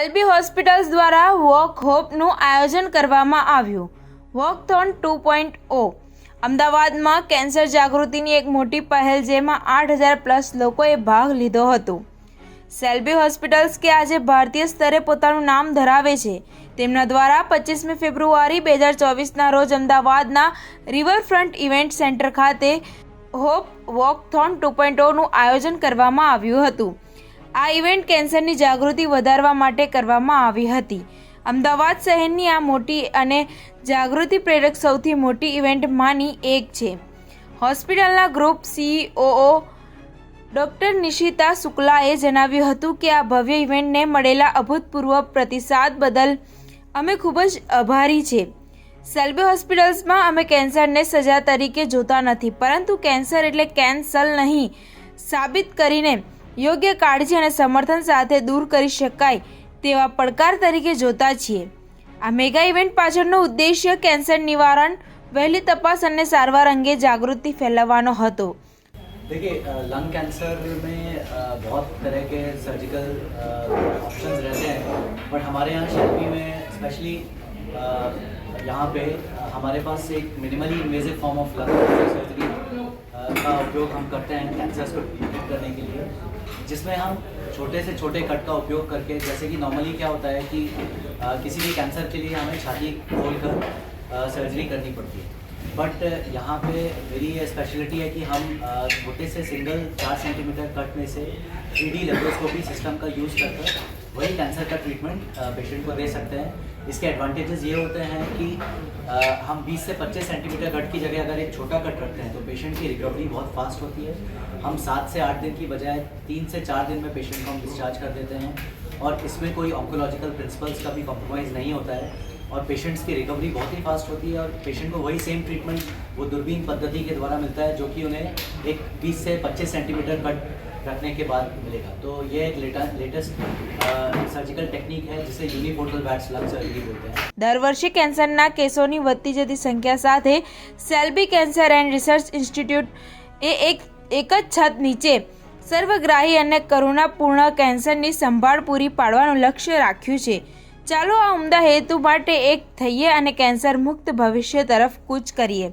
Hospitals દ્વારા walk હોપનું આયોજન કરવામાં આવ્યું. Walkathon two point O. અમદાવાદમાં કેન્સર જાગૃતિની એક મોટી પહેલ જેમાં આઠ હજાર પ્લસ લોકોએ ભાગ લીધો હતો. સેલ્બી હોસ્પિટલ્સ કે આજે ભારતીય સ્તરે પોતાનું નામ ધરાવે છે. તેમના દ્વારા પચીસમી ફેબ્રુઆરી બે હજાર ચોવીસના રોજ અમદાવાદના રિવરફ્રન્ટ ઇવેન્ટ સેન્ટર ખાતે હોપ વોકથોન ટુ પોઈન્ટ ઓનું આયોજન કરવામાં આવ્યું હતું. આ ઇવેન્ટ કેન્સરની જાગૃતિ વધારવા માટે કરવામાં આવી હતી. અમદાવાદ શહેરની આ મોટી અને જાગૃતિ પ્રેરક સૌથી મોટી ઇવેન્ટમાંની એક છે. હોસ્પિટલના ગ્રુપ સીઈઓ ડૉક્ટર નિશિતા શુક્લાએ જણાવ્યું હતું કે આ ભવ્ય ઇવેન્ટને મળેલા અભૂતપૂર્વ પ્રતિસાદ બદલ અમે ખૂબ જ આભારી છે. સેલ્બી હોસ્પિટલ્સમાં અમે કેન્સરને સજા તરીકે જોતા નથી, પરંતુ કેન્સર એટલે કેન્સલ નહીં, સાબિત કરીને યોગ્ય કાળજી અને સમર્થન સાથે દૂર કરી શકાય તેવા પડકાર તરીકે જોતા છીએ આ મેગા ઇવેન્ટ પાછળનો ઉદ્દેશ્ય કેન્સર નિવારણ વહેલી તપાસ અને સારવાર અંગે જાગૃતિ ફેલાવવાનો હતો देखिए अ, लंग कैंसर में अ, बहुत तरह के सर्जिकल ऑप्शंस रहते हैं बट हमारे यहाँ शेल्फी में स्पेशली यहाँ पे हमारे पास एक minimally invasive form of surgery का उपयोग हम करते हैं कैंसर्स को ट्रीट करने के लिए जिसमें हम छोटे से छोटे कट का उपयोग करके जैसे कि नॉर्मली क्या होता है कि अ, किसी भी कैंसर के लिए हमें छाती खोल कर सर्जरी करनी पड़ती है। बट यहाँ पे मेरी ये स्पेशलिटी है कि हम छोटे से सिंगल चार सेंटीमीटर कट में से थ्री डी सिस्टम का यूज़ कर कर वही कैंसर का ट्रीटमेंट पेशेंट को दे सकते हैं। इसके एडवांटेजेस ये होते हैं कि हम 20 से 25 सेंटीमीटर कट की जगह अगर एक छोटा कट रखते हैं तो पेशेंट की रिकवरी बहुत फास्ट होती है। हम सात से आठ दिन की बजाय तीन से चार दिन में पेशेंट को हम डिस्चार्ज कर देते हैं। और इसमें कोई ऑन्कोलॉजिकल प्रिंसिपल्स का भी कॉम्प्रोमाइज़ नहीं होता है। और पेशेंट्स की रिकवरी बहुत ही फास्ट होती है और पेशेंट को वही सेम ट्रीटमेंट वो दूरबीन पद्धति के द्वारा मिलता है, जो कि उन्हें एक 20 से 25 सेंटीमीटर कट रखने के बाद मिलेगा तो ये एक लेटेस्ट सर्जिकल टेक्निक है जिसे यूनिपोर्टल बैट्स लंग सर्जरी बोलते हैं દર વર્ષે કેન્સરના કેસોની વધતી જતી સંખ્યા સાથે Selby cancer and research institute એ એક એક જ છત નીચે સર્વગ્રાહી અને કરુણાપૂર્ણ કેન્સરની સંભાળ પૂરી પાડવાનું લક્ષ્ય રાખ્યું છે ચાલો આ ઉમદા હેતુ માટે એક થઈએ અને કેન્સર મુક્ત ભવિષ્ય તરફ કૂચ કરીએ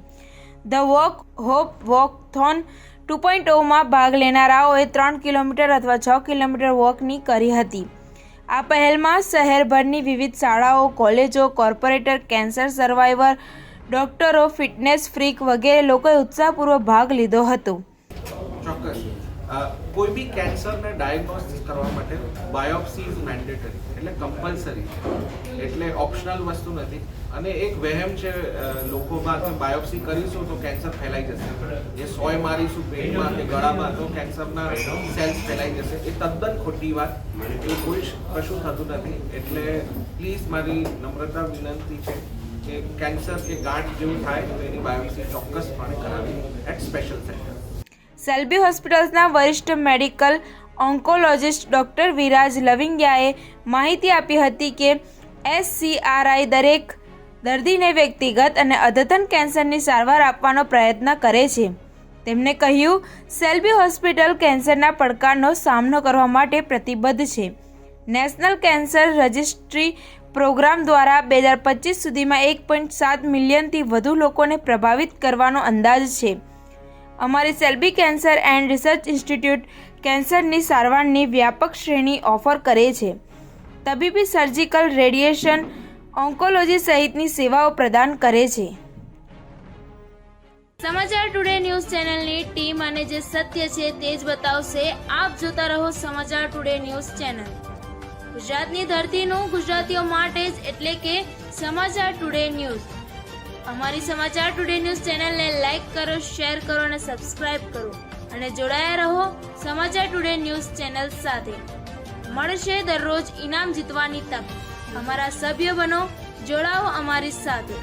the walk hope વોકથોન two point ઓમાં ભાગ લેનારાઓએ ત્રણ કિલોમીટર અથવા છ કિલોમીટર વોકની કરી હતી. આ પહેલમાં શહેરભરની વિવિધ શાળાઓ, કોલેજો, કોર્પોરેટર, કેન્સર સર્વાઈવર, ડોક્ટરો, ફિટનેસ ફ્રીક વગેરે લોકોએ ઉત્સાહપૂર્વક ભાગ લીધો હતો. કોઈ બી કેન્સરને ડાયગ્નોસિસ કરવા માટે બાયોપ્સી ઇઝ મેન્ડેટરી એટલે કમ્પલસરી છે એટલે ઓપ્શનલ વસ્તુ નથી. અને એક વહેમ છે લોકોમાં કે બાયોપ્સી કરીશું તો કેન્સર ફેલાઈ જશે. જે સોય મારીશું, પેટમાં કે ગળામાં, તો કેન્સરના સેલ્સ ફેલાઈ જશે. એ તદ્દન ખોટી વાત. એ કોઈ કશું થતું નથી. એટલે પ્લીઝ મારી નમ્રતા વિનંતી છે કે કેન્સર કે ગાંઠ જેવું થાય તો એની બાયોપ્સી ચોક્કસપણે કરાવી. એટ સ્પેશિયલ સેન્ટર સેલ્બી હોસ્પિટલ્સના વરિષ્ઠ મેડિકલ ઓન્કોલોજિસ્ટ ડૉક્ટર વિરાજ લવિંગિયાએ માહિતી આપી હતી કે એસસીઆરઆઈ દરેક દર્દીને વ્યક્તિગત અને અદ્યતન કેન્સરની સારવાર આપવાનો પ્રયત્ન કરે છે. તેમણે કહ્યું, સેલ્બી હોસ્પિટલ કેન્સરના પડકારનો સામનો કરવા માટે પ્રતિબદ્ધ છે. નેશનલ કેન્સર રજિસ્ટ્રી પ્રોગ્રામ દ્વારા બે હજાર પચીસ સુધીમાં એક પોઈન્ટ સાત મિલિયનથી વધુ લોકોને પ્રભાવિત કરવાનો અંદાજ છે. અમારી Shalby cancer and research institute કેન્સરની સારવારની વ્યાપક શ્રેણી ઓફર કરે છે. તબીબી સર્જિકલ રેડિયેશન ઓન્કોલોજી સહિતની સેવાઓ પ્રદાન કરે છે. સમાચાર ટુડે ન્યૂઝ ચેનલની ટીમ અને જે સત્ય છે તે જ બતાવશે. આપ જોતા રહો સમાચાર ટુડે ન્યૂઝ ચેનલ. ગુજરાતની ધરતીનું ગુજરાતીઓ માટે જ એટલે કે સમાચાર ટુડે ન્યૂઝ. અમારી સમાચાર ટુડે ન્યૂઝ ચેનલને લાઈક કરો શેર કરો અને સબસ્ક્રાઇબ કરો. અને જોડાયા રહો સમાચાર ટુડે ન્યૂઝ ચેનલ સાથે. મળશે દરરોજ ઇનામ જીતવાની તક. અમારા સભ્ય બનો, જોડાઓ અમારી સાથે.